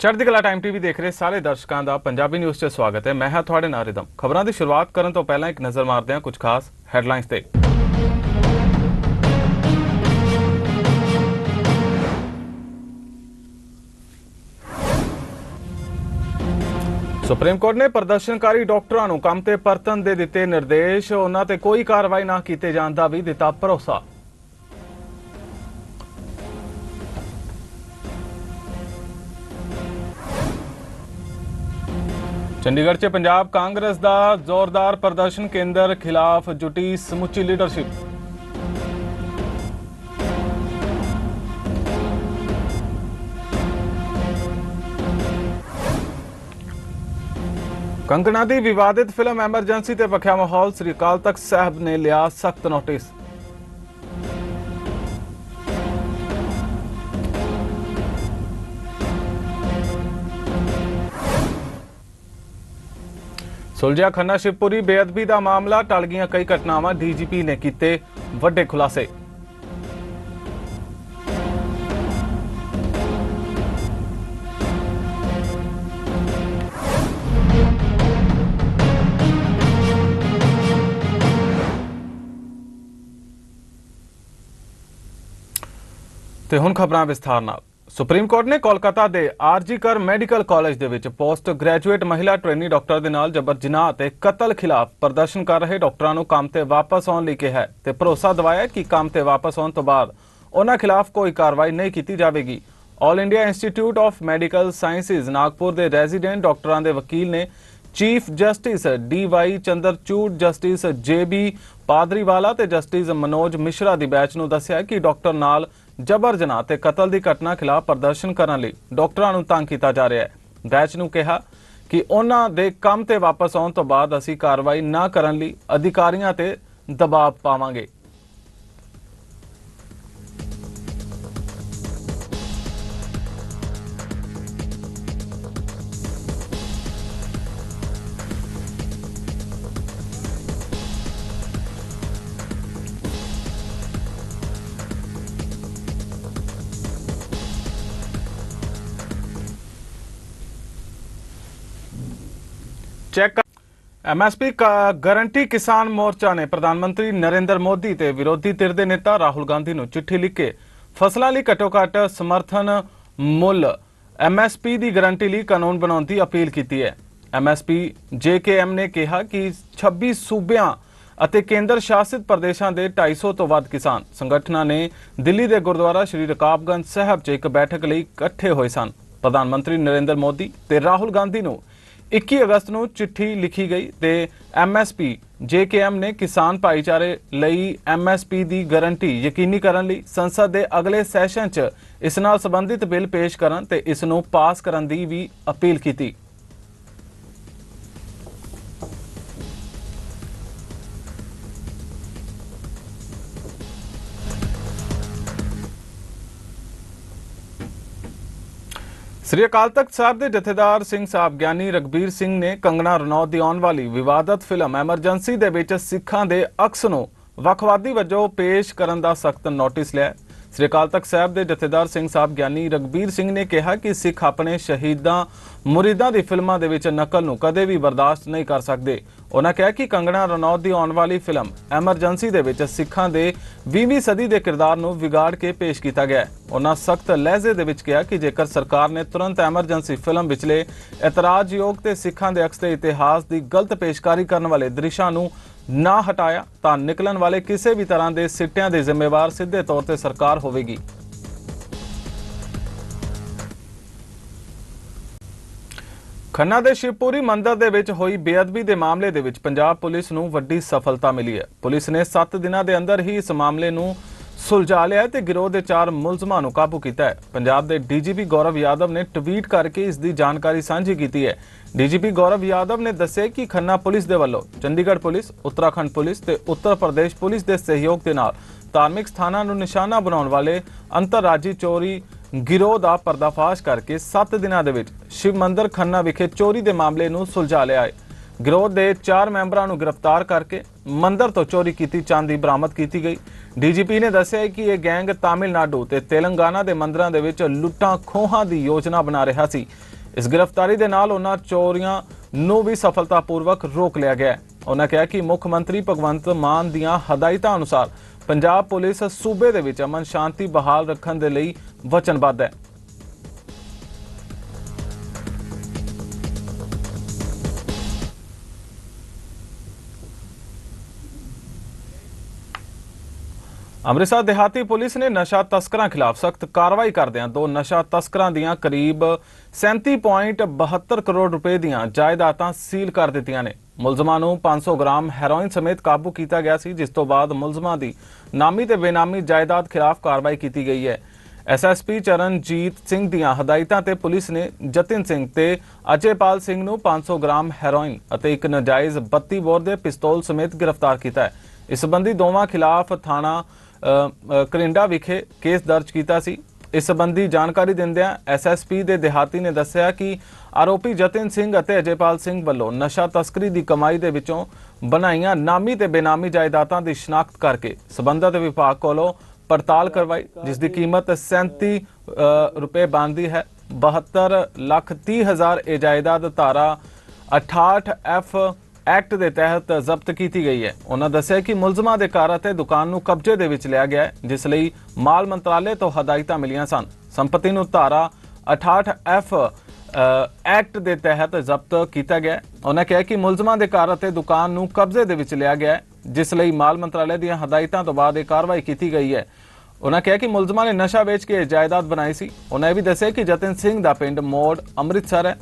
ਚੜ੍ਹਦੀ ਕਲਾ time TV ਦੇਖ ਰਹੇ ਸਾਰੇ ਦਰਸ਼ਕਾਂ ਦਾ ਪੰਜਾਬੀ ਨਿਊਜ਼ 'ਚ ਸਵਾਗਤ ਹੈ। ਮੈਂ ਹਾਂ ਤੁਹਾਡੇ ਨਾਲ ਰਿਦਮ। ਖਬਰਾਂ ਦੀ ਸ਼ੁਰੂਆਤ ਕਰਨ ਤੋਂ ਪਹਿਲਾਂ ਇੱਕ ਨਜ਼ਰ ਮਾਰਦੇ ਹਾਂ ਕੁਝ ਖਾਸ ਹੈਡਲਾਈਨਸ ਤੇ। ਸੁਪਰੀਮ ਕੋਰਟ ਨੇ ਪ੍ਰਦਰਸ਼ਨਕਾਰੀ ਡਾਕਟਰਾਂ ਨੂੰ ਕੰਮ ਤੇ ਪਰਤਣ ਦੇ ਦਿੱਤੇ ਨਿਰਦੇਸ਼। ਉਹਨਾਂ ਤੇ ਕੋਈ ਕਾਰਵਾਈ ਨਾ ਕੀਤੇ ਜਾਣ ਦਾ ਵੀ ਦਿੱਤਾ ਭਰੋਸਾ। ਚੰਡੀਗੜ੍ਹ 'ਚ ਪੰਜਾਬ ਕਾਂਗਰਸ ਦਾ ਜ਼ੋਰਦਾਰ ਪ੍ਰਦਰਸ਼ਨ ਕੇਂਦਰ ਖਿਲਾਫ ਜੁਟੀ ਸਮੁੱਚੀ ਲੀਡਰਸ਼ਿਪ। ਕੰਗਣਾ ਦੀ ਵਿਵਾਦਿਤ ਫਿਲਮ ਐਮਰਜੈਂਸੀ ਤੇ ਵਖਿਆ ਮਾਹੌਲ, ਸ੍ਰੀ ਅਕਾਲ ਤਖਤ ਸਾਹਿਬ ਨੇ ਲਿਆ ਸਖਤ ਨੋਟਿਸ। ਸੁਲਝਿਆ ਖੰਨਾ ਸ਼ਿਵਪੁਰੀ ਬੇਅਦਬੀ ਦਾ ਮਾਮਲਾ, ਟਲ ਗਈਆਂ ਕਈ ਘਟਨਾਵਾਂ ਡੀਜੀਪੀ ਨੇ ਕੀਤੇ ਵੱਡੇ ਖੁਲਾਸੇ। ਤੇ ਹੁਣ ਖਬਰਾਂ ਵਿਸਥਾਰ ਨਾਲ। ਸੁਪਰੀਮ ਕੋਰਟ ਨੇ ਕੋਲਕਾਤਾ ਦੇ ਆਰਜੀ ਕਰ ਮੈਡੀਕਲ ਕਾਲਜ ਦੇ ਵਿੱਚ ਪੋਸਟ ਗ੍ਰੈਜੂਏਟ ਮਹਿਲਾ ਟ੍ਰੇਨੀ ਡਾਕਟਰ ਦੇ ਨਾਲ ਜਬਰ ਜਨਾਹ ਤੇ ਕਤਲ ਖਿਲਾਫ ਪ੍ਰਦਰਸ਼ਨ ਕਰ ਰਹੇ ਡਾਕਟਰਾਂ ਨੂੰ ਕੰਮ ਤੇ ਵਾਪਸ ਆਉਣ ਲਈ ਕਿਹਾ ਹੈ ਤੇ ਭਰੋਸਾ ਦਿਵਾਇਆ ਕਿ ਕੰਮ ਤੇ ਵਾਪਸ ਆਉਣ ਤੋਂ ਬਾਅਦ ਉਹਨਾਂ ਖਿਲਾਫ ਕੋਈ ਕਾਰਵਾਈ ਨਹੀਂ ਕੀਤੀ ਜਾਵੇਗੀ। All India Institute of Medical Sciences Nagpur ਦੇ ਰੈਜ਼ੀਡੈਂਟ ਡਾਕਟਰਾਂ ਦੇ ਵਕੀਲ ਨੇ chief justice D Y Chandrachud, justice J B Pardiwala ਤੇ ਜਸਟਿਸ ਮਨੋਜ ਮਿਸ਼ਰਾ ਦੀ ਬੈਚ ਨੂੰ ਦੱਸਿਆ ਕਿ ਡਾਕਟਰ ਨਾਲ ਜਬਰ ਜਨਾਹ ਤੇ ਕਤਲ ਦੀ ਘਟਨਾ ਖਿਲਾਫ ਪ੍ਰਦਰਸ਼ਨ ਕਰਨ ਲਈ ਡਾਕਟਰਾਂ ਨੂੰ ਤੰਗ ਕੀਤਾ ਜਾ ਰਿਹਾ ਹੈ। ਬੈਚ ਨੂੰ ਕਿਹਾ ਕਿ ਉਹਨਾਂ ਦੇ ਕੰਮ ਤੇ ਵਾਪਸ ਆਉਣ ਤੋਂ ਬਾਅਦ ਅਸੀਂ ਕਾਰਵਾਈ ਨਾ ਕਰਨ ਲਈ ਅਧਿਕਾਰੀਆਂ ਤੇ ਦਬਾਅ ਪਾਵਾਂਗੇ। Check MSP guarantee Kisan Morcha ਨੇ ਪ੍ਰਧਾਨ ਮੰਤਰੀ ਨਰਿੰਦਰ ਮੋਦੀ ਤੇ ਵਿਰੋਧੀ ਧਿਰ ਦੇ ਨੇਤਾ ਰਾਹੁਲ ਗਾਂਧੀ ਨੂੰ ਚਿੱਠੀ ਲਿਖ। ਕੇ ਫਸਲਾਂ ਲਈ ਘੱਟੋ-ਘੱਟ ਸਮਰਥਨ ਮੁੱਲ। ਐਮਐਸਪੀ ਦੀ ਗਾਰੰਟੀ ਲਈ ਕਾਨੂੰਨ ਬਣਾਉਣ ਦੀ ਅਪੀਲ ਕੀਤੀ ਹੈ। ਐਮਐਸਪੀ ਜੇਕੇਐਮ ਨੇ ਕਿਹਾ ਕਿ 26 ਸੂਬਿਆਂ ਅਤੇ ਕੇਂਦਰ ਸ਼ਾਸਿਤ ਪ੍ਰਦੇਸ਼ਾਂ ਦੇ 250 ਤੋਂ ਵੱਧ ਕਿਸਾਨ ਸੰਗਠਨਾਂ ਨੇ ਦਿੱਲੀ ਦੇ ਗੁਰਦੁਆਰਾ ਸ਼੍ਰੀ ਰਕਾਬਗੰਜ ਸਾਹਿਬ 'ਚ ਇੱਕ ਬੈਠਕ ਲਈ ਇਕੱਠੇ ਹੋਏ ਸਨ। ਪ੍ਰਧਾਨ ਮੰਤਰੀ ਨਰਿੰਦਰ ਮੋਦੀ ਤੇ ਰਾਹੁਲ ਗਾਂਧੀ ਨੂੰ 21 ਅਗਸਤ ਨੂੰ ਚਿੱਠੀ ਲਿਖੀ ਗਈ ਤੇ ਐਮਐਸਪੀ ਜੇਕੇਐਮ ਨੇ ਕਿਸਾਨ ਭਾਈਚਾਰੇ ਲਈ ਐਮਐਸਪੀ ਦੀ ਗਾਰੰਟੀ ਯਕੀਨੀ ਕਰਨ ਲਈ ਸੰਸਦ ਦੇ ਅਗਲੇ ਸੈਸ਼ਨ 'ਚ ਇਸ ਨਾਲ ਸੰਬੰਧਿਤ ਬਿੱਲ ਪੇਸ਼ ਕਰਨ ਤੇ ਇਸ ਨੂੰ ਪਾਸ ਕਰਨ ਦੀ ਵੀ ਅਪੀਲ ਕੀਤੀ। ਸ੍ਰੀ ਅਕਾਲ ਤਖਤ ਸਾਹਿਬ ਦੇ ਜਥੇਦਾਰ ਸਿੰਘ ਸਾਹਿਬ ਗਿਆਨੀ ਰਗਬੀਰ ਸਿੰਘ ਨੇ ਕੰਗਣਾ ਰਣੌਤ ਦੀ ਆਉਣ ਵਾਲੀ ਵਿਵਾਦਤ ਫਿਲਮ ਐਮਰਜੈਂਸੀ ਦੇ ਵਿੱਚ ਸਿੱਖਾਂ ਦੇ ਅਕਸ ਨੂੰ ਵੱਖਵਾਦੀ ਵਜੋਂ ਪੇਸ਼ ਕਰਨ ਦਾ ਸਖਤ ਨੋਟਿਸ ਲਿਆ ਸ੍ਰੀ ਅਕਾਲ ਤਖਤ ਸਾਹਿਬ ਦੇ ਜਥੇਦਾਰ ਸਿੰਘ ਸਾਹਿਬ ਗਿਆਨੀ ਰਗਬੀਰ ਸਿੰਘ ਨੇ ਕਿਹਾ ਕਿ ਸਿੱਖ ਆਪਣੇ ਸ਼ਹੀਦਾਂ, ਮੁਰੀਦਾਂ ਦੀ ਫਿਲਮਾਂ ਦੇ ਵਿੱਚ ਨਕਲ ਨੂੰ ਕਦੇ ਵੀ ਬਰਦਾਸ਼ਤ ਨਹੀਂ ਕਰ ਸਕਦੇ। ਉਹਨਾਂ ਕਿਹਾ ਕਿ ਕੰਗਣਾ ਰਣੌਤ ਦੀ ਆਉਣ ਵਾਲੀ ਫਿਲਮ ਐਮਰਜੈਂਸੀ ਦੇ ਵਿੱਚ ਸਿੱਖਾਂ ਦੇ 20ਵੀਂ ਸਦੀ ਦੇ ਕਿਰਦਾਰ ਨੂੰ ਵਿਗਾੜ ਕੇ ਪੇਸ਼ ਕੀਤਾ ਗਿਆ ਉਹਨਾਂ ਸਖਤ ਲਹਿਜ਼ੇ ਦੇ ਵਿੱਚ ਕਿਹਾ ਕਿ ਜੇਕਰ ਸਰਕਾਰ ਨੇ ਤੁਰੰਤ ਐਮਰਜੈਂਸੀ ਫਿਲਮ ਵਿਚਲੇ ਇਤਰਾਜ਼ਯੋਗ ਤੇ ਸਿੱਖਾਂ ਦੇ ਅਕਸ ਤੇ ਇਤਿਹਾਸ ਦੀ ਗਲਤ ਪੇਸ਼ਕਾਰੀ ਕਰਨ ਵਾਲੇ ਦ੍ਰਿਸ਼ਾਂ ਨੂੰ ਨਾ ਹਟਾਇਆ ਤਾਂ ਨਿਕਲਣ ਵਾਲੇ ਕਿਸੇ ਵੀ ਤਰ੍ਹਾਂ ਦੇ ਸਿੱਟਿਆਂ ਦੇ ਜ਼ਿੰਮੇਵਾਰ ਸਿੱਧੇ ਤੌਰ ਤੇ ਸਰਕਾਰ ਹੋਵੇਗੀ। ਖੰਨਾ ਦੇ ਸ਼ਿਵਪੁਰੀ ਮੰਦਰ ਦੇ ਵਿੱਚ ਹੋਈ ਬੇਅਦਬੀ ਦੇ ਮਾਮਲੇ ਦੇ ਵਿੱਚ ਪੰਜਾਬ ਪੁਲਿਸ ਨੂੰ ਵੱਡੀ ਸਫਲਤਾ ਮਿਲੀ ਹੈ। ਪੁਲਿਸ ਨੇ 7 ਦਿਨਾਂ ਦੇ ਅੰਦਰ ਹੀ ਇਸ ਮਾਮਲੇ ਨੂੰ ਸੁਲਝਾ ਲਿਆ ਹੈ ਤੇ ਗਿਰੋਹ ਦੇ ਚਾਰ ਮੁਲਜ਼ਮਾਂ ਨੂੰ ਕਾਬੂ ਕੀਤਾ ਹੈ। ਪੰਜਾਬ ਦੇ ਡੀਜੀਪੀ ਗੌਰਵ ਯਾਦਵ ਨੇ ਟਵੀਟ ਕਰਕੇ ਇਸ ਦੀ ਜਾਣਕਾਰੀ ਸਾਂਝੀ ਕੀਤੀ ਹੈ। ਡੀਜੀਪੀ ਗੌਰਵ ਯਾਦਵ ਨੇ ਦੱਸਿਆ ਕਿ ਖੰਨਾ ਪੁਲਿਸ ਦੇ ਵੱਲੋਂ ਚੰਡੀਗੜ੍ਹ ਪੁਲਿਸ, ਉੱਤਰਾਖੰਡ ਪੁਲਿਸ ਤੇ ਉੱਤਰ ਪ੍ਰਦੇਸ਼ ਪੁਲਿਸ ਦੇ ਸਹਿਯੋਗ ਦੇ ਨਾਲ ਧਾਰਮਿਕ ਸਥਾਨਾਂ ਨੂੰ ਨਿਸ਼ਾਨਾ ਬਣਾਉਣ ਵਾਲੇ ਅੰਤਰਰਾਜੀ ਚੋਰੀ ਗਿਰੋਹ ਦਾ ਪਰਦਾਫਾਸ਼ ਕਰਕੇ 7 ਦਿਨਾਂ ਦੇ ਵਿੱਚ ਸ਼ਿਵ ਮੰਦਰ ਖੰਨਾ ਵਿਖੇ ਚੋਰੀ ਦੇ ਮਾਮਲੇ ਨੂੰ ਸੁਲਝਾ ਲਿਆ ਹੈ। ਗਿਰੋਹ ਦੇ 4 ਮੈਂਬਰਾਂ ਨੂੰ ਗ੍ਰਿਫਤਾਰ ਕਰਕੇ ਮੰਦਰ ਤੋਂ ਚੋਰੀ ਕੀਤੀ, ਚਾਂਦੀ ਬਰਾਮਦ ਕੀਤੀ ਗਈ। ਡੀਜੀਪੀ ਨੇ ਦੱਸਿਆ ਕਿ ਇਹ ਗੈਂਗ ਤਾਮਿਲਨਾਡੂ ਤੇ ਤੇਲੰਗਾਨਾ ਦੇ ਮੰਦਰਾਂ ਦੇ ਵਿੱਚ ਲੁੱਟਾਂ ਖੋਹਾਂ ਦੀ ਯੋਜਨਾ ਬਣਾ ਰਿਹਾ ਸੀ। ਇਸ ਗ੍ਰਿਫਤਾਰੀ ਦੇ ਨਾਲ ਉਹਨਾਂ ਚੋਰੀਆਂ ਨੂੰ ਵੀ ਸਫਲਤਾਪੂਰਵਕ ਰੋਕ ਲਿਆ ਗਿਆ। ਉਹਨਾਂ ਕਿਹਾ ਕਿ ਮੁੱਖ ਮੰਤਰੀ ਭਗਵੰਤ ਮਾਨ ਦੀਆਂ ਹਦਾਇਤਾਂ ਅਨੁਸਾਰ ਪੰਜਾਬ ਪੁਲਿਸ ਸੂਬੇ ਦੇ ਵਿੱਚ ਅਮਨ ਸ਼ਾਂਤੀ ਬਹਾਲ ਰੱਖਣ ਦੇ ਲਈ ਵਚਨਬੱਧ ਹੈ। ਅੰਮ੍ਰਿਤਸਰ ਦਿਹਾਤੀ ਪੁਲਿਸ ਨੇ ਨਸ਼ਾ ਤਸਕਰਾਂ ਖਿਲਾਫ ਸਖਤ ਕਾਰਵਾਈ ਕਰਦਿਆਂ ਦੋ ਨਸ਼ਾ ਤਸਕਰਾਂ ਦੀਆਂ ਕਰੀਬ 37.72 ਕਰੋੜ ਰੁਪਏ ਦੀਆਂ ਜਾਇਦਾਦਾਂ ਸੀਲ ਕਰ ਦਿੱਤੀਆਂ ਨੇ। ਮੁਲਜ਼ਮਾਂ ਨੂੰ 500 ਗ੍ਰਾਮ ਹੈਰੋਇਨ ਸਮੇਤ ਕਾਬੂ ਕੀਤਾ ਗਿਆ ਸੀ, ਜਿਸ ਤੋਂ ਬਾਅਦ ਮੁਲਜ਼ਮਾਂ ਦੀ ਨਾਮੀ ਤੇ ਬੇਨਾਮੀ ਜਾਇਦਾਦ ਖਿਲਾਫ ਕਾਰਵਾਈ ਕੀਤੀ ਗਈ ਹੈ। ਐਸਐਸਪੀ ਚਰਨਜੀਤ ਸਿੰਘ ਦੀਆਂ ਹਦਾਇਤਾਂ ਤੇ ਪੁਲਿਸ ਨੇ ਜਤਿਨ ਸਿੰਘ ਤੇ ਅਜੇਪਾਲ ਸਿੰਘ ਨੂੰ 500 ਗ੍ਰਾਮ ਹੈਰੋਇਨ ਅਤੇ ਇੱਕ ਨਜਾਇਜ਼ 32 ਬੋਰ ਦੇ ਪਿਸਤੌਲ ਸਮੇਤ ਗ੍ਰਿਫਤਾਰ ਕੀਤਾ ਹੈ। ਇਸ ਸੰਬੰਧੀ ਦੋਵਾਂ ਖਿਲਾਫ ਥਾਣਾ ਅ, ਕਰਿੰਡਾ ਵਿਖੇ ਕੇਸ ਦਰਜ ਕੀਤਾ ਸੀ। ਇਸ ਸੰਬੰਧੀ ਜਾਣਕਾਰੀ ਦਿੰਦਿਆਂ ਐਸਐਸਪੀ ਦੇ ਦਿਹਾਤੀ ਨੇ ਦੱਸਿਆ ਕਿ ਆਰੋਪੀ ਜਤਿਨ ਸਿੰਘ ਅਤੇ ਅਜੇਪਾਲ ਸਿੰਘ ਵੱਲੋਂ ਨਸ਼ਾ ਤਸਕਰੀ ਦੀ ਕਮਾਈ ਦੇ ਵਿੱਚੋਂ ਬਣਾਈਆਂ ਨਾਮੀ ਤੇ ਬੇਨਾਮੀ ਜਾਇਦਾਦਾਂ ਦੀ ਸ਼ਨਾਖਤ ਕਰਕੇ ਸਬੰਧਤ ਵਿਭਾਗ ਕੋਲੋਂ ਪੜਤਾਲ ਕਰਵਾਈ ਜਿਸ ਦੀ ਕੀਮਤ 37 ਰੁਪਏ ਬਣਦੀ ਹੈ। 72 ਲੱਖ 30 ਹਜ਼ਾਰ ਇਹ ਜਾਇਦਾਦ ਧਾਰਾ 68 ਐਫ ਐਕਟ ਦੇ ਤਹਿਤ ਜ਼ਬਤ ਕੀਤੀ ਗਈ ਹੈ। ਉਹਨਾਂ ਦੱਸਿਆ ਕਿ ਮੁਲਜ਼ਮਾਂ ਦੇ ਘਰ ਅਤੇ ਦੁਕਾਨ ਨੂੰ ਕਬਜ਼ੇ ਦੇ ਵਿੱਚ ਲਿਆ ਗਿਆ ਹੈ, ਜਿਸ ਲਈ ਮਾਲ ਮੰਤਰਾਲੇ ਤੋਂ ਹਦਾਇਤਾਂ ਮਿਲੀਆਂ ਸਨ। ਸੰਪਤੀ ਨੂੰ ਧਾਰਾ 68 ਐਫ ਐਕਟ ਦੇ ਤਹਿਤ ਜ਼ਬਤ ਕੀਤਾ ਗਿਆ ਉਹਨਾਂ ਕਿਹਾ ਕਿ ਮੁਲਜ਼ਮਾਂ ਦੇ ਘਰ ਅਤੇ ਦੁਕਾਨ ਨੂੰ ਕਬਜ਼ੇ ਦੇ ਵਿੱਚ ਲਿਆ ਗਿਆ ਜਿਸ ਲਈ ਮਾਲ ਮੰਤਰਾਲੇ ਦੀਆਂ ਹਦਾਇਤਾਂ ਤੋਂ ਬਾਅਦ ਇਹ ਕਾਰਵਾਈ ਕੀਤੀ ਗਈ ਹੈ। ਉਹਨਾਂ ਕਿਹਾ ਕਿ ਮੁਲਜ਼ਮਾਂ ਨੇ ਨਸ਼ਾ ਵੇਚ ਕੇ ਇਹ ਜਾਇਦਾਦ ਬਣਾਈ ਸੀ। ਉਹਨਾਂ ਇਹ ਵੀ ਦੱਸਿਆ ਕਿ ਜਤਨ ਸਿੰਘ ਦਾ ਪਿੰਡ ਮੋੜ ਅੰਮ੍ਰਿਤਸਰ ਹੈ।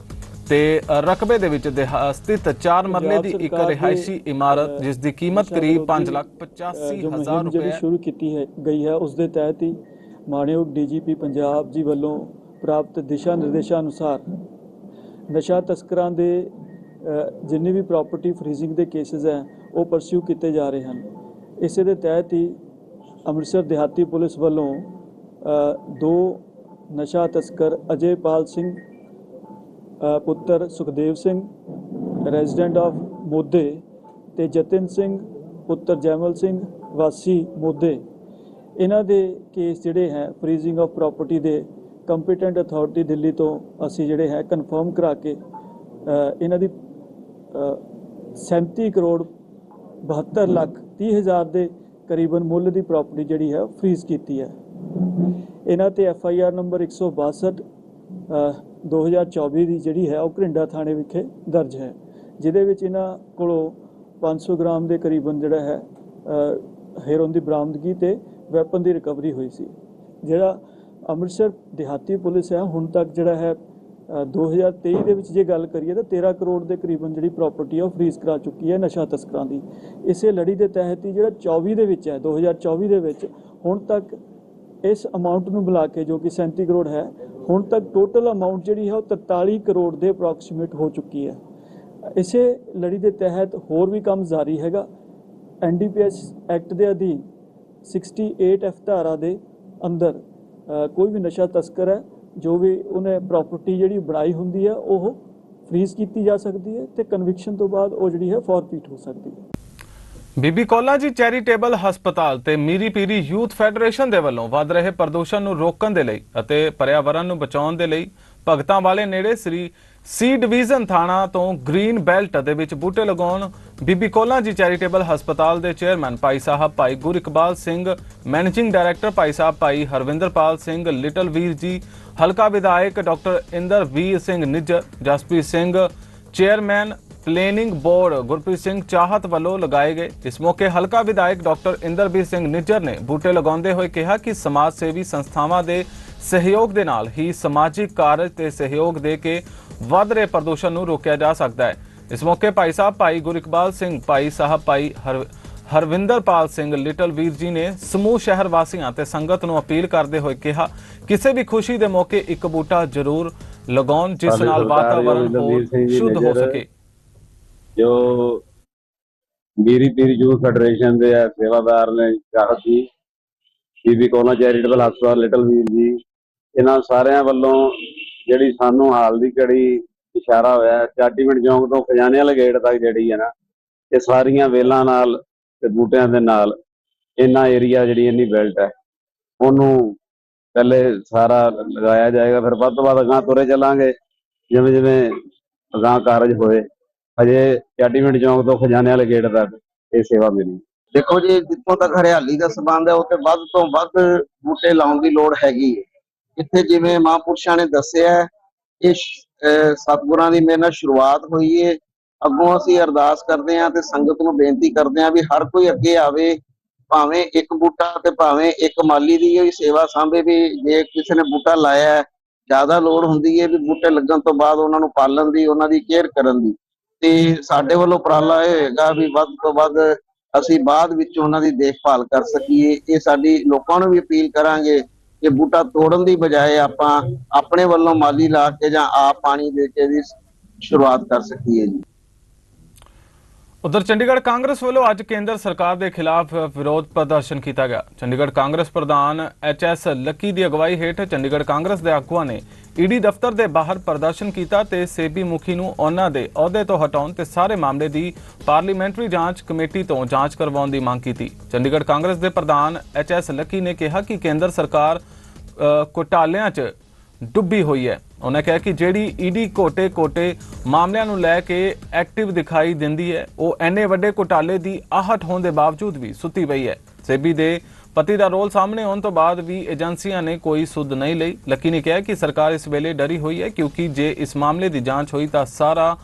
ਤੇ ਰਕਬੇ ਦੇ ਵਿੱਚ ਸਥਿਤ 4 ਮਰਲੇ ਦੀ ਇੱਕ ਰਿਹਾਇਸ਼ੀ ਇਮਾਰਤ ਜਿਸ ਦੀ ਕੀਮਤ ਕਰੀਬ ਵਿਰੋਧੀ, 5 ਲੱਖ ਅ, 85 ਜੋ ਹਜ਼ਾਰ ਮੁਹਿੰਮ ਰੁਪਏ ਜਿਹੜੀ ਸ਼ੁਰੂ ਕੀਤੀ ਹੈ ਗਈ ਹੈ ਉਸ ਦੇ ਤਹਿਤ ਹੀ ਮਾਣਯੋਗ ਡੀਜੀਪੀ ਪੰਜਾਬ ਜੀ ਵੱਲੋਂ ਪ੍ਰਾਪਤ ਦਿਸ਼ਾ ਨਿਰਦੇਸ਼ਾਂ ਅਨੁਸਾਰ ਨਸ਼ਾ ਤਸਕਰਾਂ ਦੇ ਜਿੰਨੀ ਵੀ ਪ੍ਰਾਪਰਟੀ ਫਰੀਜ਼ਿੰਗ ਦੇ ਕੇਸਿਸ ਹੈ ਉਹ ਪਰਸਿਊ ਕੀਤੇ ਜਾ ਰਹੇ ਹਨ। ਇਸੇ ਦੇ ਤਹਿਤ ਹੀ ਅੰਮ੍ਰਿਤਸਰ ਦਿਹਾਤੀ ਪੁਲਿਸ ਵੱਲੋਂ ਦੋ ਨਸ਼ਾ ਤਸਕਰ ਅਜੇਪਾਲ ਸਿੰਘ ਪੁੱਤਰ ਸੁਖਦੇਵ ਸਿੰਘ ਰੈਜ਼ੀਡੈਂਟ ਆਫ ਮੋਦੇ ਤੇ ਜਤਿਨ ਸਿੰਘ ਪੁੱਤਰ ਜੈਮਲ ਸਿੰਘ ਵਾਸੀ ਮੋਦੇ। ਇਹਨਾਂ ਦੇ ਕੇਸ ਜਿਹੜੇ ਹੈ ਫਰੀਜ਼ਿੰਗ ਆਫ ਪ੍ਰਾਪਰਟੀ ਦੇ ਕੰਪੀਟੈਂਟ ਅਥਾਰਟੀ ਦਿੱਲੀ ਤੋਂ ਅਸੀਂ ਜਿਹੜੇ ਹੈ ਕਨਫਰਮ ਕਰਾ ਕੇ ਇਹਨਾਂ ਦੀ ਅ, 37 ਕਰੋੜ 72 ਲੱਖ 30 ਹਜ਼ਾਰ ਦੇ ਕਰੀਬਨ ਮੁੱਲ ਦੀ ਪ੍ਰਾਪਰਟੀ ਜਿਹੜੀ ਹੈ ਫਰੀਜ਼ ਕੀਤੀ ਹੈ। ਇਹਨਾਂ ਤੇ ਐਫ ਆਈ ਆਰ ਨੰਬਰ 162 ਅ, 2024 ਦੀ ਜਿਹੜੀ ਹੈ ਉਹ ਘਰਿੰਡਾ ਥਾਣੇ ਵਿਖੇ ਦਰਜ ਹੈ ਜਿਹਦੇ ਵਿੱਚ ਇਹਨਾਂ ਕੋਲੋਂ 500 ਗ੍ਰਾਮ ਦੇ ਕਰੀਬਨ ਜਿਹੜਾ ਹੈ ਅ, ਹੈਰੋਨ ਦੀ ਬਰਾਮਦਗੀ ਤੇ ਵੈਪਨ ਦੀ ਰਿਕਵਰੀ ਹੋਈ ਸੀ। ਜਿਹੜਾ ਅੰਮ੍ਰਿਤਸਰ ਦਿਹਾਤੀ ਪੁਲਿਸ ਹੈ ਹੁਣ ਤੱਕ ਜਿਹੜਾ ਹੈ ਅ, 2023 ਦੇ ਵਿੱਚ ਜੇ ਗੱਲ ਕਰੀਏ ਤਾਂ 13 ਕਰੋੜ ਦੇ ਕਰੀਬਨ ਜਿਹੜੀ ਪ੍ਰਾਪਰਟੀ ਆ ਉਹ ਫਰੀਜ਼ ਕਰਾ ਚੁੱਕੀ ਹੈ ਨਸ਼ਾ ਤਸਕਰਾਂ ਦੀ। ਇਸੇ ਲੜੀ ਦੇ ਤਹਿਤ ਹੀ ਜਿਹੜਾ 24 ਦੇ ਵਿੱਚ ਹੈ 2024 ਦੇ ਵਿੱਚ ਹੁਣ ਤੱਕ ਇਸ ਅਮਾਉਂਟ ਨੂੰ ਬੁਲਾ ਕੇ ਜੋ ਕਿ 37 ਕਰੋੜ ਹੈ ਹੁਣ ਤੱਕ ਟੋਟਲ ਅਮਾਉਂਟ ਜਿਹੜੀ ਹੈ ਉਹ 43 ਕਰੋੜ ਦੇ ਅਪਰੋਕਸੀਮੇਟ ਹੋ ਚੁੱਕੀ ਹੈ। ਇਸੇ ਲੜੀ ਦੇ ਤਹਿਤ ਹੋਰ ਵੀ ਕੰਮ ਜਾਰੀ ਹੈਗਾ। ਐਨਡੀਪੀਐਸ ਐਕਟ ਦੇ ਅਧੀਨ 68 ਐਫ ਧਾਰਾ ਦੇ ਅੰਦਰ ਕੋਈ ਵੀ ਨਸ਼ਾ ਤਸਕਰ ਹੈ, ਜੋ ਵੀ ਉਹਨੇ ਪ੍ਰਾਪਰਟੀ ਜਿਹੜੀ ਬਣਾਈ ਹੁੰਦੀ ਹੈ, ਉਹ ਫ੍ਰੀਜ਼ ਕੀਤੀ ਜਾ ਸਕਦੀ ਹੈ ਤੇ ਕਨਵਿਕਸ਼ਨ ਤੋਂ ਬਾਅਦ ਉਹ ਜਿਹੜੀ ਹੈ ਫੋਰਫੀਟ ਹੋ ਸਕਦੀ ਹੈ। ਬੀਬੀ ਕੌਲਾ ਜੀ ਚੈਰੀਟੇਬਲ ਹਸਪਤਾਲ ਤੇ ਮੀਰੀ ਪੀਰੀ ਯੂਥ ਫੈਡਰੇਸ਼ਨ ਦੇ ਵੱਲੋਂ ਵੱਧ ਰਹੇ ਪ੍ਰਦੂਸ਼ਣ ਨੂੰ ਰੋਕਣ ਦੇ ਲਈ ਅਤੇ ਪਰਿਆਵਰਣ ਨੂੰ ਬਚਾਉਣ ਦੇ ਲਈ ਭਗਤਾਂ ਵਾਲੇ ਨੇੜੇ ਸ੍ਰੀ ਸੀ ਡਿਵੀਜ਼ਨ ਥਾਣਾ ਤੋਂ ਗ੍ਰੀਨ ਬੈਲਟ ਦੇ ਵਿੱਚ ਬੂਟੇ ਲਗਾਉਣ ਬੀਬੀ ਕੌਲਾ ਜੀ ਚੈਰੀਟੇਬਲ ਹਸਪਤਾਲ ਦੇ ਚੇਅਰਮੈਨ ਭਾਈ ਸਾਹਿਬ ਭਾਈ ਗੁਰਿਕਬਾਲ ਸਿੰਘ, ਮੈਨੇਜਿੰਗ ਡਾਇਰੈਕਟਰ ਭਾਈ ਸਾਹਿਬ ਭਾਈ ਹਰਵਿੰਦਰਪਾਲ ਸਿੰਘ, ਲਿਟਲ ਵੀਰ ਜੀ, ਹਲਕਾ ਵਿਧਾਇਕ doctor Inder Veer Singh Nijj, Jaspreet Singh, chairman planning board Gurpreet Singh Chahat ਵੱਲੋਂ ਲਗਾਏ ਗਏ। ਇਸ ਮੌਕੇ ਹਲਕਾ ਵਿਧਾਇਕ ਡਾਕਟਰ ਇੰਦਰਬੀਰ ਸਿੰਘ ਨਿੱਜਰ ਨੇ ਬੂਟੇ ਲਗਾਉਂਦੇ ਹੋਏ ਕਿਹਾ ਕਿ ਸਮਾਜ ਸੇਵੀ ਸੰਸਥਾਵਾਂ ਦੇ ਸਹਿਯੋਗ ਦੇ ਨਾਲ ਹੀ ਸਮਾਜਿਕ ਕਾਰਜ ਤੇ ਸਹਿਯੋਗ ਦੇ ਕੇ ਵੱਧ ਰਹੇ ਪ੍ਰਦੂਸ਼ਣ ਨੂੰ ਰੋਕਿਆ ਜਾ ਸਕਦਾ ਹੈ। ਇਸ ਮੌਕੇ ਭਾਈ ਸਾਹਿਬ ਭਾਈ ਗੁਰਿਕਬਾਲ ਸਿੰਘ ਭਾਈ ਸਾਹਿਬ ਭਾਈ ਹਰ ਹਰਵਿੰਦਰਪਾਲ ਸਿੰਘ ਲਿਟਲ ਵੀਰ ਜੀ ਨੇ ਸਮੂਹ ਸ਼ਹਿਰ ਵਾਸੀਆਂ ਤੇ ਸੰਗਤ ਨੂੰ ਅਪੀਲ ਕਰਦੇ ਹੋਏ ਕਿਹਾ ਕਿਸੇ ਵੀ ਖੁਸ਼ੀ ਦੇ ਮੌਕੇ ਇੱਕ ਬੂਟਾ ਜ਼ਰੂਰ ਲਗਾਉਣ ਜਿਸ ਨਾਲ ਵਾਤਾਵਰਣ ਹੋਰ ਜੀ ਸ਼ੁੱਧ ਹੋ ਸਕੇ। ਜੋ ਮੀਰੀ ਪੀਰੀ ਯੂਥ ਫੈਡਰੇਸ਼ਨ ਦੇ ਆ, ਸੇਵਾਦਾਰ ਨੇ, ਚਾਹਤ ਜੀ ਬੀਬੀ ਕੋਨਾ ਚੈਰੀਟੇਬਲ ਹਸਪਤਾਲ, ਲਿਟਲ ਵੀਰ ਜੀ, ਇਹਨਾਂ ਸਾਰਿਆਂ ਵੱਲੋਂ ਜਿਹੜੀ ਸਾਨੂੰ ਹਾਲ ਦੀ ਘੜੀ ਇਸ਼ਾਰਾ ਹੋਇਆ, ਚਾਟੀਮਿੰਟ ਚੌਂਕ ਤੋਂ ਖਜ਼ਾਨੇ ਵਾਲੇ ਗੇਟ ਤੱਕ ਜਿਹੜੀ ਹੈ ਨਾ, ਇਹ ਸਾਰੀਆਂ ਵੇਲਾਂ ਨਾਲ ਤੇ ਬੂਟਿਆਂ ਦੇ ਨਾਲ ਇੰਨਾ ਏਰੀਆ ਜਿਹੜੀ ਇੰਨੀ ਬੈਲਟ ਹੈ। ਉਹਨੂੰ ਪਹਿਲੇ ਸਾਰਾ ਲਗਾਇਆ ਜਾਏਗਾ, ਫਿਰ ਵੱਧ ਤੋਂ ਵੱਧ ਅਗਾਂਹ ਤੁਰੇ ਚੱਲਾਂਗੇ। ਜਿਵੇਂ ਜਿਵੇਂ ਅਗਾਂਹ ਕਾਰਜ ਹੋਏ ਹਜੇ ਚਾਟੀਵਿੰਡ ਚੌਂਕ ਤੋਂ ਖਜ਼ਾਨੇ ਵਾਲੇ ਗੇਟ ਤੱਕ ਇਹ ਸੇਵਾ ਮਿਲੀ ਦੇਖੋ ਜੀ, ਜਿੱਥੋਂ ਤੱਕ ਹਰਿਆਲੀ ਦਾ ਸੰਬੰਧ ਹੈ, ਉੱਥੇ ਵੱਧ ਤੋਂ ਵੱਧ ਬੂਟੇ ਲਾਉਣ ਦੀ ਲੋੜ ਹੈਗੀ ਹੈ। ਇੱਥੇ ਜਿਵੇਂ ਮਹਾਂਪੁਰਸ਼ਾਂ ਨੇ ਦੱਸਿਆ ਇਹ ਸ਼- ਦੀ ਮੇਰੇ ਨਾਲ ਸ਼ੁਰੂਆਤ ਹੋਈ ਹੈ। ਅੱਗੋਂ ਅਸੀਂ ਅਰਦਾਸ ਕਰਦੇ ਹਾਂ ਤੇ ਸੰਗਤ ਨੂੰ ਬੇਨਤੀ ਕਰਦੇ ਹਾਂ ਵੀ ਹਰ ਕੋਈ ਅੱਗੇ ਆਵੇ, ਭਾਵੇਂ ਇੱਕ ਬੂਟਾ ਤੇ ਭਾਵੇਂ ਇੱਕ ਮਾਲੀ ਦੀ ਹੀ ਸੇਵਾ ਸਾਂਭੇ ਵੀ, ਜੇ ਕਿਸੇ ਨੇ ਬੂਟਾ ਲਾਇਆ ਹੈ, ਜ਼ਿਆਦਾ ਲੋੜ ਹੁੰਦੀ ਹੈ ਵੀ ਬੂਟੇ ਲੱਗਣ ਤੋਂ ਬਾਅਦ ਉਹਨਾਂ ਨੂੰ ਪਾਲਣ ਦੀ, ਉਹਨਾਂ ਦੀ ਕੇਅਰ ਕਰਨ ਦੀ। ਤੇ ਸਾਡੇ ਵੱਲੋਂ ਉਪਰਾਲਾ ਇਹ ਹੋਏਗਾ ਵੀ ਵੱਧ ਤੋਂ ਵੱਧ ਅਸੀਂ ਬਾਅਦ ਵਿੱਚ ਉਹਨਾਂ ਦੀ ਦੇਖਭਾਲ ਕਰ ਸਕੀਏ। ਇਹ ਸਾਡੀ ਲੋਕਾਂ ਨੂੰ ਵੀ ਅਪੀਲ ਕਰਾਂਗੇ ਕਿ ਬੂਟਾ ਤੋੜਨ ਦੀ ਬਜਾਏ ਆਪਾਂ ਆਪਣੇ ਵੱਲੋਂ ਮਾਲੀ ਲਾ ਕੇ ਜਾਂ ਆਪ ਪਾਣੀ ਦੇ ਕੇ ਦੀ ਸ਼ੁਰੂਆਤ ਕਰ ਸਕੀਏ ਜੀ। ਉਧਰ ਚੰਡੀਗੜ੍ਹ ਕਾਂਗਰਸ ਵੱਲੋਂ ਅੱਜ ਕੇਂਦਰ ਸਰਕਾਰ ਦੇ ਖਿਲਾਫ ਵਿਰੋਧ ਪ੍ਰਦਰਸ਼ਨ ਕੀਤਾ ਗਿਆ। ਚੰਡੀਗੜ੍ਹ ਕਾਂਗਰਸ ਪ੍ਰਧਾਨ ਐਚ ਐਸ ਲੱਕੀ ਦੀ ਅਗਵਾਈ ਹੇਠ ਚੰਡੀਗੜ੍ਹ ਕਾਂਗਰਸ ਦੇ ਆਗੂਆਂ ਨੇ ਈਡੀ ਦਫ਼ਤਰ ਦੇ ਬਾਹਰ ਪ੍ਰਦਰਸ਼ਨ ਕੀਤਾ ਤੇ ਸੇਬੀ ਮੁਖੀ ਨੂੰ ਉਹਨਾਂ ਦੇ ਅਹੁਦੇ ਤੋਂ ਹਟਾਉਣ ਤੇ ਸਾਰੇ ਮਾਮਲੇ ਦੀ ਪਾਰਲੀਮੈਂਟਰੀ ਜਾਂਚ ਕਮੇਟੀ ਤੋਂ ਜਾਂਚ ਕਰਵਾਉਣ ਦੀ ਮੰਗ ਕੀਤੀ। ਚੰਡੀਗੜ੍ਹ ਕਾਂਗਰਸ ਦੇ ਪ੍ਰਧਾਨ ਐਚ ਐਸ ਲੱਕੀ ਨੇ ਕਿਹਾ ਕਿ ਕੇਂਦਰ ਸਰਕਾਰ ਘੁਟਾਲਿਆਂ 'ਚ ਡੁੱਬੀ ਹੋਈ ਹੈ। ਉਹਨਾਂ ਕਿਹਾ ਕਿ ਜਿਹੜੀ ਈਡੀ ਕੋਟੇ ਕੋਟੇ ਮਾਮਲਿਆਂ ਨੂੰ ਲੈ ਕੇ ਐਕਟਿਵ ਦਿਖਾਈ ਦਿੰਦੀ ਹੈ, ਉਹ ਐਨੇ ਵੱਡੇ ਘੁਟਾਲੇ ਦੀ ਆਹਟ ਹੋਣ ਦੇ ਬਾਵਜੂਦ ਵੀ ਸੁੱਤੀ ਪਈ ਹੈ। ਸੇਬੀ ਦੇ ਪਤੀ ਦਾ ਰੋਲ ਸਾਹਮਣੇ ਆਉਣ ਤੋਂ ਬਾਅਦ ਵੀ ਏਜੰਸੀਆਂ ਨੇ ਕੋਈ ਸੁੱਧ ਨਹੀਂ ਲਈ। ਲੱਕੀ ਨੇ ਕਿਹਾ ਕਿ ਸਰਕਾਰ ਇਸ ਵੇਲੇ ਡਰੀ ਹੋਈ ਹੈ ਕਿਉਂਕਿ ਜੇ ਇਸ ਮਾਮਲੇ ਦੀ ਜਾਂਚ ਹੋਈ ਤਾਂ ਸਾਰਾ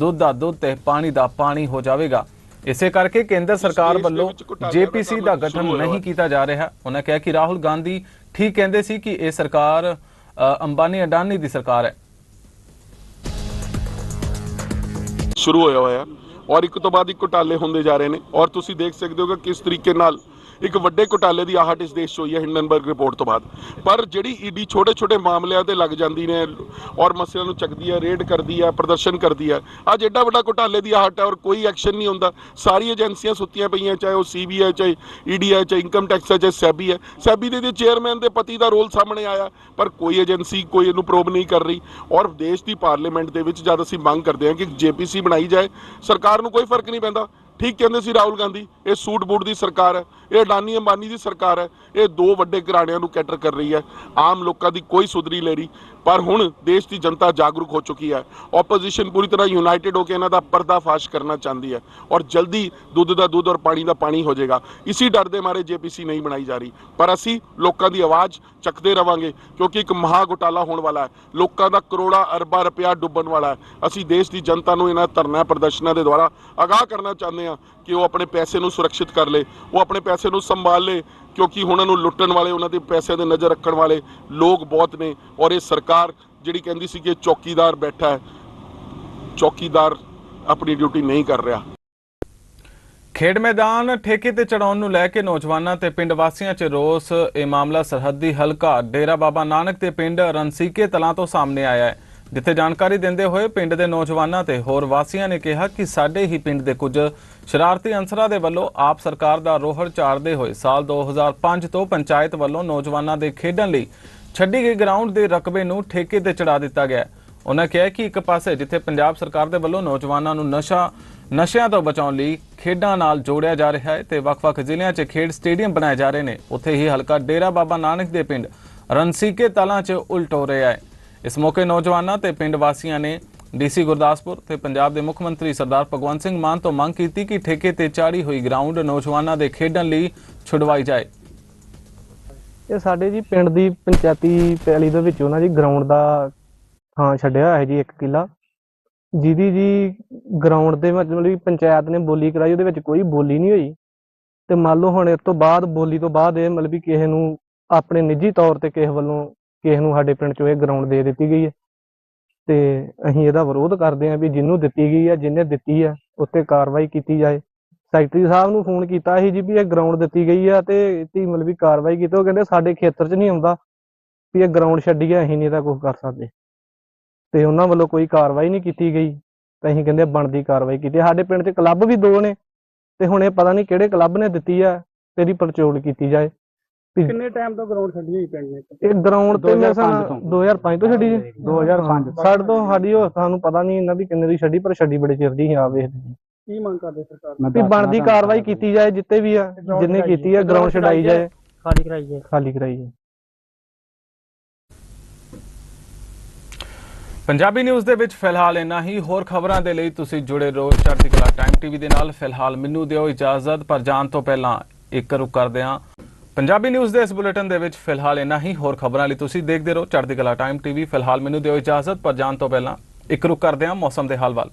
ਦੁੱਧ ਦਾ ਦੁੱਧ ਤੇ ਪਾਣੀ ਦਾ ਪਾਣੀ ਹੋ ਜਾਵੇਗਾ। ਇਸੇ ਕਰਕੇ ਕੇਂਦਰ ਸਰਕਾਰ ਵੱਲੋਂ ਜੇਪੀਸੀ ਦਾ ਗਠਨ ਨਹੀਂ ਕੀਤਾ ਜਾ ਰਿਹਾ। ਉਹਨਾਂ ਕਿਹਾ ਕਿ ਰਾਹੁਲ ਗਾਂਧੀ ਠੀਕ ਕਹਿੰਦੇ ਸੀ ਕਿ ਇਹ ਸਰਕਾਰ ਅੰਬਾਨੀ ਅਡਾਨੀ ਦੀ ਸਰਕਾਰ ਹੈ। ਸ਼ੁਰੂ ਹੋਇਆ ਹੋਇਆ ਔਰ ਇੱਕ ਤੋਂ ਬਾਅਦ ਇੱਕ ਘੁਟਾਲੇ ਹੁੰਦੇ ਜਾ ਰਹੇ ਨੇ। ਔਰ ਤੁਸੀਂ ਦੇਖ ਸਕਦੇ ਹੋ ਕਿ ਕਿਸ ਤਰੀਕੇ ਨਾਲ ਇੱਕ ਵੱਡੇ ਘੁਟਾਲੇ ਦੀ ਆਹਟ ਇਸ ਦੇਸ਼ 'ਚ ਹੋਈ ਹੈ ਹਿੰਡਨਬਰਗ ਰਿਪੋਰਟ ਤੋਂ ਬਾਅਦ। ਪਰ ਜਿਹੜੀ ਈਡੀ ਛੋਟੇ ਛੋਟੇ ਮਾਮਲਿਆਂ ਤੇ ਲੱਗ ਜਾਂਦੀ ਨੇ ਔਰ ਮਸਲਿਆਂ ਨੂੰ ਚੱਕਦੀ ਹੈ ਰੇਡ ਕਰਦੀ ਹੈ, ਪ੍ਰਦਰਸ਼ਨ ਕਰਦੀ ਹੈ, ਅੱਜ ਐਡਾ ਵੱਡਾ ਘੁਟਾਲੇ ਦੀ ਆਹਟ ਹੈ ਔਰ ਕੋਈ ਐਕਸ਼ਨ ਨਹੀਂ ਹੁੰਦਾ। ਸਾਰੀ ਏਜੰਸੀਆਂ ਸੁੱਤੀਆਂ ਪਈਆਂ, ਚਾਹੇ ਉਹ ਸੀਬੀਆਈ ਚਾਹੇ ਈਡੀ ਹੈ ਚਾਹੇ ਇਨਕਮ ਟੈਕਸ ਹੈ, ਚਾਹੇ ਸੈਬੀ ਹੈ। ਸੈਬੀ ਦੇ ਚੇਅਰਮੈਨ ਦੇ ਪਤੀ ਦਾ ਰੋਲ ਸਾਹਮਣੇ ਆਇਆ, ਪਰ ਕੋਈ ਏਜੰਸੀ ਕੋਈ ਇਹਨੂੰ ਪ੍ਰੋਬ ਨਹੀਂ ਕਰ ਰਹੀ। ਔਰ ਦੇਸ਼ ਦੀ ਪਾਰਲੀਮੈਂਟ ਦੇ ਵਿੱਚ ਜਦ ਅਸੀਂ ਮੰਗ ਕਰਦੇ ਹਾਂ ਕਿ ਜੇਪੀਸੀ ਬਣਾਈ ਜਾਏ, ਸਰਕਾਰ ਨੂੰ ਕੋਈ ਫ਼ਰਕ ਨਹੀਂ ਪੈਂਦਾ। ਠੀਕ ਕਹਿੰਦੇ ਸੀ ਰਾਹੁਲ ਗਾਂਧੀ, ਇਹ ਸੂਟ ਬੂਟ ਦੀ ਸਰਕਾਰ ਹੈ। ਇਹ ਅਡਾਨੀ ਅੰਬਾਨੀ ਦੀ ਸਰਕਾਰ ਹੈ, ਇਹ ਦੋ ਵੱਡੇ ਘਰਾਣਿਆਂ ਨੂੰ ਕੈਟਰ ਕਰ ਰਹੀ ਹੈ। ਆਮ ਲੋਕਾਂ ਦੀ ਕੋਈ ਸੁਧਰੀ ਲੈ ਰਹੀ। ਪਰ ਹੁਣ ਦੇਸ਼ ਦੀ ਜਨਤਾ ਜਾਗਰੂਕ ਹੋ ਚੁੱਕੀ ਹੈ। ਆਪੋਜੀਸ਼ਨ ਪੂਰੀ ਤਰ੍ਹਾਂ ਯੂਨਾਈਟਿਡ ਹੋ ਕੇ ਇਹਨਾਂ ਦਾ ਪਰਦਾਫਾਸ਼ ਕਰਨਾ ਚਾਹੁੰਦੀ ਹੈ ਔਰ ਜਲਦੀ ਦੁੱਧ ਦਾ ਦੁੱਧ ਔਰ ਪਾਣੀ ਦਾ ਪਾਣੀ ਹੋ ਜਾਏਗਾ। ਇਸੀ ਡਰ ਦੇ ਮਾਰੇ ਜੇਪੀਸੀ ਨਹੀਂ ਬਣਾਈ ਜਾ ਰਹੀ। ਪਰ ਅਸੀਂ ਲੋਕਾਂ ਦੀ ਆਵਾਜ਼ ਚੱਕਦੇ ਰਵਾਂਗੇ, ਕਿਉਂਕਿ ਇੱਕ ਮਹਾ ਘੁਟਾਲਾ ਹੋਣ ਵਾਲਾ ਹੈ। ਲੋਕਾਂ ਦਾ ਕਰੋੜਾਂ ਅਰਬਾਂ ਰੁਪਇਆ ਡੁੱਬਣ ਵਾਲਾ ਹੈ। ਅਸੀਂ ਦੇਸ਼ ਦੀ ਜਨਤਾ ਨੂੰ ਇਹਨਾਂ ਧਰਨਾ ਪ੍ਰਦਰਸ਼ਨਾਂ ਦੇ ਦੁਆਰਾ ਅਗਾਹ ਕਰਨਾ ਚਾਹੁੰਦੇ ਹਾਂ। ਕਿ ਉਹ ਆਪਣੇ ਪੈਸੇ ਨੂੰ ਸੁਰੱਖਿਅਤ ਕਰ ਲੇ, ਉਹ ਆਪਣੇ ਪੈਸੇ ਨੂੰ ਸੰਭਾਲ ਲੇ, ਕਿਉਂਕਿ ਉਹਨਾਂ ਨੂੰ ਲੁੱਟਣ ਵਾਲੇ, ਉਹਨਾਂ ਦੇ ਪੈਸਿਆਂ ਦੇ ਨਜ਼ਰ ਰੱਖਣ ਵਾਲੇ ਲੋਕ ਬਹੁਤ ਨੇ ਔਰ ਇਹ ਸਰਕਾਰ ਜਿਹੜੀ ਕਹਿੰਦੀ ਸੀ ਕਿ ਚੌਕੀਦਾਰ ਬੈਠਾ ਹੈ, ਚੌਕੀਦਾਰ ਆਪਣੀ ਡਿਊਟੀ ਨਹੀਂ ਕਰ ਰਿਹਾ। ਖੇਡ ਮੈਦਾਨ ਠੇਕੇ ਤੇ ਚੜਾਉਣ ਨੂੰ ਲੈ ਕੇ ਨੌਜਵਾਨਾਂ ਤੇ ਪਿੰਡ ਵਾਸੀਆਂ 'ਚ ਰੋਸ, ਇਹ ਮਾਮਲਾ ਸਰਹੱਦੀ ਹਲਕਾ ਡੇਰਾ ਬਾਬਾ ਨਾਨਕ ਤੇ ਪਿੰਡ ਰਣਸੀਕੇ ਤਲਾਂ ਤੋਂ ਸਾਹਮਣੇ ਆਇਆ ਹੈ। ਜਿੱਥੇ ਜਾਣਕਾਰੀ ਦਿੰਦੇ ਹੋਏ ਪਿੰਡ ਦੇ ਨੌਜਵਾਨਾਂ ਤੇ ਹੋਰ ਵਾਸੀਆਂ ਨੇ ਕਿਹਾ ਕਿ ਸਾਡੇ ਹੀ ਪਿੰਡ ਦੇ ਕੁਝ ਸ਼ਰਾਰਤੀ ਅਨਸਰਾਂ ਦੇ ਵੱਲੋਂ ਆਪ ਸਰਕਾਰ ਦਾ ਰੋਹੜ ਚਾੜਦੇ ਹੋਏ ਸਾਲ 2005 ਤੋਂ ਪੰਚਾਇਤ ਵੱਲੋਂ ਨੌਜਵਾਨਾਂ ਦੇ ਖੇਡਣ ਲਈ ਛੱਡੀ ਗਈ ਗਰਾਊਂਡ ਦੇ ਰਕਬੇ ਨੂੰ ਠੇਕੇ ਤੇ ਚੜਾ ਦਿੱਤਾ ਗਿਆ ਉਹਨਾਂ ਕਿਹਾ ਕਿ ਇੱਕ ਪਾਸੇ ਜਿੱਥੇ ਪੰਜਾਬ ਸਰਕਾਰ ਦੇ ਵੱਲੋਂ ਨੌਜਵਾਨਾਂ ਨੂੰ ਨਸ਼ਾ, ਨਸ਼ਿਆਂ ਤੋਂ ਬਚਾਉਣ ਲਈ ਖੇਡਾਂ ਨਾਲ ਜੋੜਿਆ ਜਾ ਰਿਹਾ ਹੈ ਤੇ ਵੱਖ-ਵੱਖ ਜ਼ਿਲ੍ਹਿਆਂ 'ਚ ਖੇਡ ਸਟੇਡੀਅਮ ਬਣਾਏ ਜਾ ਰਹੇ ਨੇ, ਉੱਥੇ ਹੀ ਹਲਕਾ ਡੇਰਾ ਬਾਬਾ ਨਾਨਕ ਦੇ ਪਿੰਡ ਰਣਸੀਕੇ ਤਲਾਂ 'ਚ ਉਲਟ ਹੋ ਰਿਹਾ ਹੈ। ਇਸ ਮੌਕੇ ਨੌਜਵਾਨਾਂ ਤੇ ਪਿੰਡ ਵਾਸੀਆਂ ਨੇ ਡੀਸੀ ਗੁਰਦਾਸਪੁਰ ਤੇ ਪੰਜਾਬ ਦੇ ਮੁੱਖ ਮੰਤਰੀ ਸਰਦਾਰ ਭਗਵੰਤ ਸਿੰਘ ਮਾਨ ਤੋਂ ਮੰਗ ਕੀਤੀ ਕਿ ਠੇਕੇ ਤੇ ਚਾੜੀ ਹੋਈ ਗਰਾਊਂਡ ਨੌਜਵਾਨਾਂ ਦੇ ਖੇਡਣ ਲਈ ਛੁਡਵਾਈ ਜਾਏ। ਇਹ ਸਾਡੇ ਜੀ ਪਿੰਡ ਦੀ ਪੰਚਾਇਤੀ ਪੈਲੀ ਦੇ ਵਿੱਚ ਉਹਨਾਂ ਜੀ ਗਰਾਊਂਡ ਦਾ ਥਾਂ ਛੱਡਿਆ ਹੋਇਆ ਹੈ ਜੀ, ਇੱਕ ਕਿੱਲਾ। ਜਿਹਦੀ ਜੀ ਗਰਾਊਂਡ ਦੇ ਮਤਲਬ ਪੰਚਾਇਤ ਨੇ ਬੋਲੀ ਕਰਾਈ, ਉਹਦੇ ਵਿੱਚ ਕੋਈ ਬੋਲੀ ਨਹੀਂ ਹੋਈ। ਤੇ ਮੰਨ ਲਓ ਹੁਣ ਇਸ ਤੋਂ ਬਾਅਦ, ਬੋਲੀ ਤੋਂ ਬਾਅਦ ਇਹ ਮਤਲਬ ਵੀ ਕਿਸੇ ਨੂੰ ਆਪਣੇ ਨਿੱਜੀ ਤੌਰ ਤੇ ਕਿਸੇ ਵੱਲੋਂ ਕਿਸੇ ਨੂੰ ਸਾਡੇ ਪਿੰਡ 'ਚੋਂ ਇਹ ਗਰਾਊਂਡ ਦੇ ਦਿੱਤੀ ਗਈ ਹੈ। ਤੇ ਅਸੀਂ ਇਹਦਾ ਵਿਰੋਧ ਕਰਦੇ ਹਾਂ ਵੀ ਜਿਹਨੂੰ ਦਿੱਤੀ ਗਈ ਹੈ, ਜਿਹਨੇ ਦਿੱਤੀ ਹੈ, ਉੱਤੇ ਕਾਰਵਾਈ ਕੀਤੀ ਜਾਏ। ਸੈਕਟਰੀ ਸਾਹਿਬ ਨੂੰ ਫੋਨ ਕੀਤਾ ਸੀ ਜੀ ਵੀ ਇਹ ਗਰਾਊਂਡ ਦਿੱਤੀ ਗਈ ਆ ਤੇ ਇਹਦੀ ਮਤਲਬ ਵੀ ਕਾਰਵਾਈ ਕੀਤੀ। ਉਹ ਕਹਿੰਦੇ ਸਾਡੇ ਖੇਤਰ 'ਚ ਨਹੀਂ ਆਉਂਦਾ ਵੀ ਇਹ ਗਰਾਊਂਡ ਛੱਡੀ ਆ ਅਸੀਂ ਨਹੀਂ ਇਹਦਾ ਕੁਝ ਕਰ ਸਕਦੇ। ਤੇ ਉਹਨਾਂ ਵੱਲੋਂ ਕੋਈ ਕਾਰਵਾਈ ਨਹੀਂ ਕੀਤੀ ਗਈ। ਤਾਂ ਅਸੀਂ ਕਹਿੰਦੇ ਬਣਦੀ ਕਾਰਵਾਈ ਕੀਤੀ। ਸਾਡੇ ਪਿੰਡ 'ਚ ਕਲੱਬ ਵੀ ਦੋ ਨੇ। ਤੇ ਹੁਣ ਇਹ ਪਤਾ ਨਹੀਂ ਕਿਹੜੇ ਕਲੱਬ ਨੇ ਦਿੱਤੀ ਆ ਤੇ ਇਹਦੀ ਪੜਚੋਲ ਕੀਤੀ ਜਾਏ। ਕਿੰਨੇ ਟਾਈਮ ਤੋਂ ਗਰਾਊਂਡ ਛੱਡੀ ਹੋਈ ਪਿੰਡ ਨੇ ਇਹ ਗਰਾਊਂਡ ਤੇ ਹਿਸਾਬ ਨਾਲ 2005 ਤੋਂ। ਛੱਡੀ ਜੀ? 2005 ਸਾਡੇ ਤੋਂ ਸਾਡੀ ਉਹ ਸਾਨੂੰ ਪਤਾ ਨਹੀਂ ਇਹਨਾਂ ਦੀ ਕਿੰਨੇ ਦੀ ਛੱਡੀ ਪਰ ਛੱਡੀ ਬੜੇ ਚਿਰ ਦੀ ਆ ਵੇਖਦੇ ਜੀ। ਕੀ ਮੰਗ ਕਰਦੇ ਸਰਕਾਰ ਤੋਂ? ਵੀ ਬਣਦੀ ਕਾਰਵਾਈ ਕੀਤੀ ਜਾਏ ਜਿੱਤੇ ਵੀ ਆ ਜਿੰਨੇ ਕੀਤੀ ਆ ਗਰਾਊਂਡ ਛਡਾਈ ਜਾਏ। ਖਾਲੀ ਕਰਾਈ ਜਾਏ। ਖਾਲੀ ਕਰਾਈ ਜਾਏ। ਪੰਜਾਬੀ ਨਿਊਜ਼ ਦੇ ਵਿੱਚ ਫਿਲਹਾਲ ਇੰਨਾ ਹੀ। ਹੋਰ ਖਬਰਾਂ ਦੇ ਲਈ ਤੁਸੀਂ ਜੁੜੇ ਰਹੋ ਚੜ੍ਹਦੀ ਕਲਾ ਟਾਈਮ ਟੀਵੀ ਦੇ ਨਾਲ। ਫਿਲਹਾਲ ਮੈਨੂੰ ਦਿਓ ਇਜਾਜ਼ਤ ਪਰ ਜਾਣ ਤੋਂ ਪਹਿਲਾਂ ਇੱਕ ਰੁਕ ਕਰਦੇ ਹਾਂ। ਪੰਜਾਬੀ ਨਿਊਜ਼ ਦੇ ਇਸ ਬੁਲੇਟਿਨ ਦੇ ਵਿੱਚ ਫਿਲਹਾਲ ਇੰਨਾ ਹੀ। ਹੋਰ ਖਬਰਾਂ ਲਈ ਤੁਸੀਂ ਦੇਖਦੇ ਰਹੋ ਚੜ੍ਹਦੀ ਕਲਾ ਟਾਈਮ ਟੀਵੀ। ਫਿਲਹਾਲ ਮੈਨੂੰ ਦਿਓ ਇਜਾਜ਼ਤ, ਪਰ ਜਾਣ ਤੋਂ ਪਹਿਲਾਂ ਇੱਕ ਰੁਕ ਕਰਦੇ ਹਾਂ ਮੌਸਮ ਦੇ ਹਾਲ ਵੱਲ।